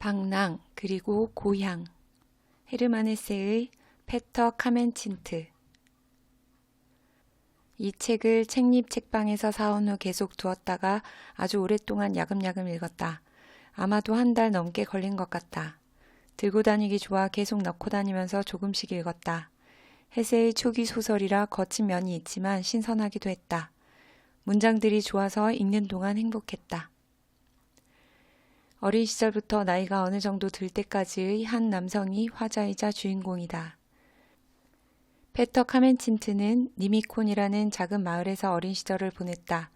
방랑 그리고 고향 헤르만 헤세의 페터 카멘친트 이 책을 책립 책방에서 사온 후 계속 두었다가 아주 오랫동안 야금야금 읽었다. 아마도 한 달 넘게 걸린 것 같다. 들고 다니기 좋아 계속 넣고 다니면서 조금씩 읽었다. 헤세의 초기 소설이라 거친 면이 있지만 신선하기도 했다. 문장들이 좋아서 읽는 동안 행복했다. 어린 시절부터 나이가 어느 정도 들 때까지의 한 남성이 화자이자 주인공이다. 페터 카멘친트는 니미콘이라는 작은 마을에서 어린 시절을 보냈다.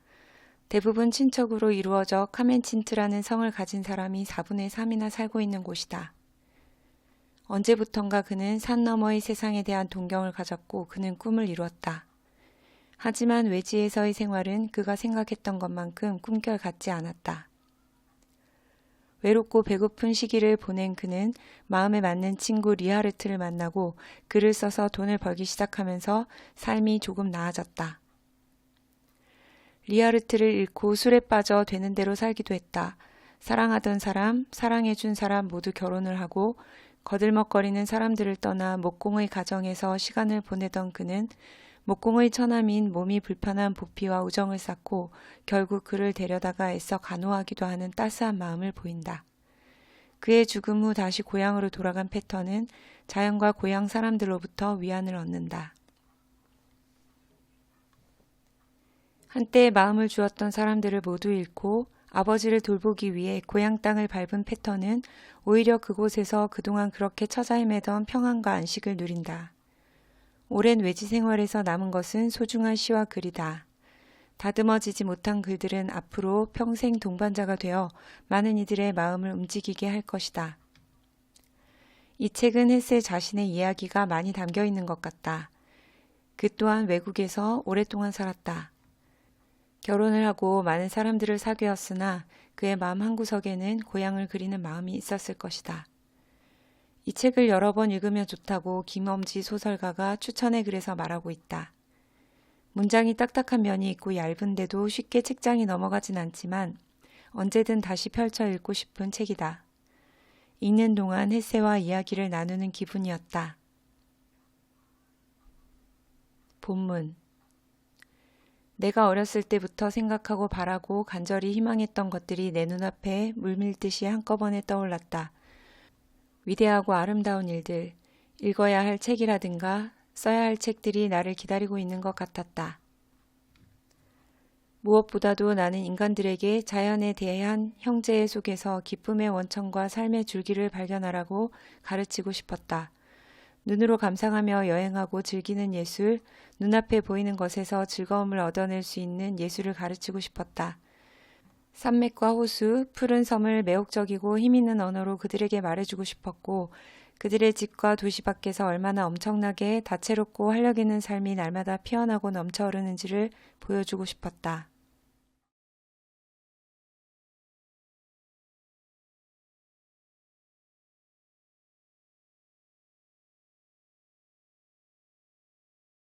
대부분 친척으로 이루어져 카멘친트라는 성을 가진 사람이 4분의 3이나 살고 있는 곳이다. 언제부턴가 그는 산 너머의 세상에 대한 동경을 가졌고 그는 꿈을 이루었다. 하지만 외지에서의 생활은 그가 생각했던 것만큼 꿈결 같지 않았다. 외롭고 배고픈 시기를 보낸 그는 마음에 맞는 친구 리하르트를 만나고 글을 써서 돈을 벌기 시작하면서 삶이 조금 나아졌다. 리하르트를 잃고 술에 빠져 되는 대로 살기도 했다. 사랑하던 사람, 사랑해준 사람 모두 결혼을 하고 거들먹거리는 사람들을 떠나 목공의 가정에서 시간을 보내던 그는 목공의 처남인 몸이 불편한 보피와 우정을 쌓고 결국 그를 데려다가 애써 간호하기도 하는 따스한 마음을 보인다. 그의 죽음 후 다시 고향으로 돌아간 패턴은 자연과 고향 사람들로부터 위안을 얻는다. 한때 마음을 주었던 사람들을 모두 잃고 아버지를 돌보기 위해 고향 땅을 밟은 패턴은 오히려 그곳에서 그동안 그렇게 처자 헤매던 평안과 안식을 누린다. 오랜 외지 생활에서 남은 것은 소중한 시와 글이다. 다듬어지지 못한 글들은 앞으로 평생 동반자가 되어 많은 이들의 마음을 움직이게 할 것이다. 이 책은 헬세 자신의 이야기가 많이 담겨 있는 것 같다. 그 또한 외국에서 오랫동안 살았다. 결혼을 하고 많은 사람들을 사귀었으나 그의 마음 한구석에는 고향을 그리는 마음이 있었을 것이다. 이 책을 여러 번 읽으면 좋다고 김엄지 소설가가 추천해 글에서 말하고 있다. 문장이 딱딱한 면이 있고 얇은데도 쉽게 책장이 넘어가진 않지만 언제든 다시 펼쳐 읽고 싶은 책이다. 읽는 동안 햇세와 이야기를 나누는 기분이었다. 본문 내가 어렸을 때부터 생각하고 바라고 간절히 희망했던 것들이 내 눈앞에 물밀듯이 한꺼번에 떠올랐다. 위대하고 아름다운 일들, 읽어야 할 책이라든가 써야 할 책들이 나를 기다리고 있는 것 같았다. 무엇보다도 나는 인간들에게 자연에 대한 형제의 속에서 기쁨의 원천과 삶의 줄기를 발견하라고 가르치고 싶었다. 눈으로 감상하며 여행하고 즐기는 예술, 눈앞에 보이는 것에서 즐거움을 얻어낼 수 있는 예술을 가르치고 싶었다. 산맥과 호수, 푸른 섬을 매혹적이고 힘있는 언어로 그들에게 말해주고 싶었고, 그들의 집과 도시 밖에서 얼마나 엄청나게 다채롭고 활력 있는 삶이 날마다 피어나고 넘쳐 흐르는지를 보여주고 싶었다.